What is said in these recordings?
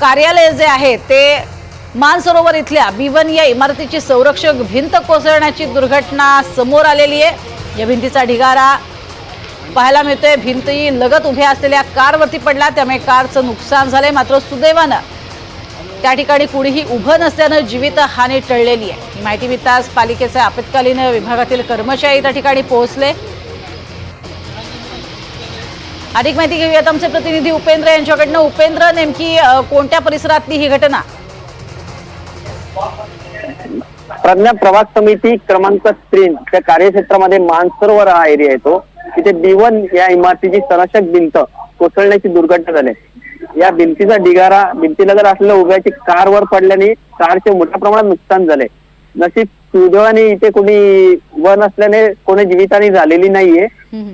कार्यालय जे आहे ते मानसरोवर इथल्या बिवन या इमारतीची संरक्षक भिंत कोसळण्याची दुर्घटना समोर आलेली आहे. या भिंतीचा ढिगारा पाहायला मिळतोय. भिंती लगत उभ्या असलेल्या कारवरती पडला. त्यामुळे कारचं नुकसान झालंय. मात्र सुदैवानं त्या ठिकाणी कुणीही उभं नसल्यानं जीवितहानी टळलेली आहे. ही माहिती मिळताच पालिकेचे आपत्कालीन विभागातील कर्मचारी त्या ठिकाणी पोहोचले. अधिक माहिती घेऊयात आमचे प्रतिनिधी उपेंद्र यांच्याकडनं. उपेंद्र नेमकी कोणत्या परिसरातली ही घटना? प्रज्ञा प्रवास समिती क्रमांक तीन त्या कार्यक्षेत्रामध्ये मानसरोवर हा एरिया येतो. तिथे बिवन या इमारतीची संरक्षक भिंत कोसळण्याची दुर्घटना झाली. या भिंतीचा ढिगारा जर असलेल्या उभ्याची कारवर पडल्याने कारचे मोठ्या प्रमाणात नुकसान झाले. नशीब सुदैवाने इथे कोणी वर नसल्याने कोणी जीवितहानी झालेली नाहीये.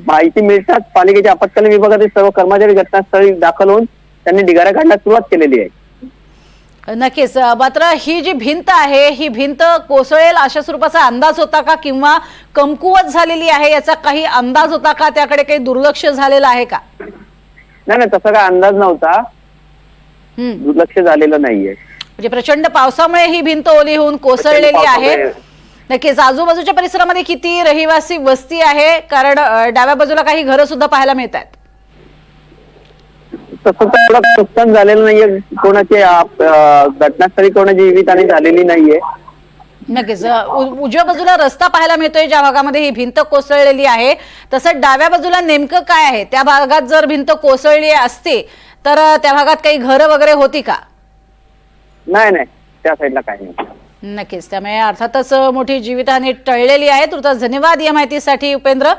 माहिती मिळताच पालिकेच्या आपत्कालीन विभागातील सर्व कर्मचारी घटनास्थळी दाखल होऊन त्यांनी ढिगारा काढण्यास सुरुवात केलेली आहे. नक्कीच. मात्र ही जी भिंत आहे ही भिंत कोसळेल अशा स्वरूपाचा अंदाज होता का किंवा कमकुवत झालेली आहे याचा काही अंदाज होता का? त्याकडे काही दुर्लक्ष झालेलं आहे का? नाही नाही तसा काय अंदाज नव्हता. दुर्लक्ष झालेलं नाहीये. म्हणजे प्रचंड पावसामुळे ही भिंत ओली होऊन कोसळलेली आहे. नक्कीच आजूबाजूच्या परिसरामध्ये किती रहिवासी वस्ती आहे? कारण डाव्या बाजूला काही घरं सुद्धा पाहायला मिळत आहेत तसं तर नुकसान झालेलं नाहीये. कोणाचे घटनास्थळी कोणाची जीवितहानी झालेली नाहीये. नक्कीच उजव्या बाजूला रस्ता पाहायला मिळतोय ज्या भागामध्ये ही भिंत कोसळलेली आहे. तसं डाव्या बाजूला नेमकं काय आहे? त्या भागात जर भिंत कोसळली असती तर त्या भागात काही घरं वगैरे होती का? नाही नाही. त्या साईडला काही नाही नक्कीच. त्यामुळे अर्थातच मोठी जीवितहानी टळलेली आहे. तुर्तास धन्यवाद या माहितीसाठी उपेंद्र.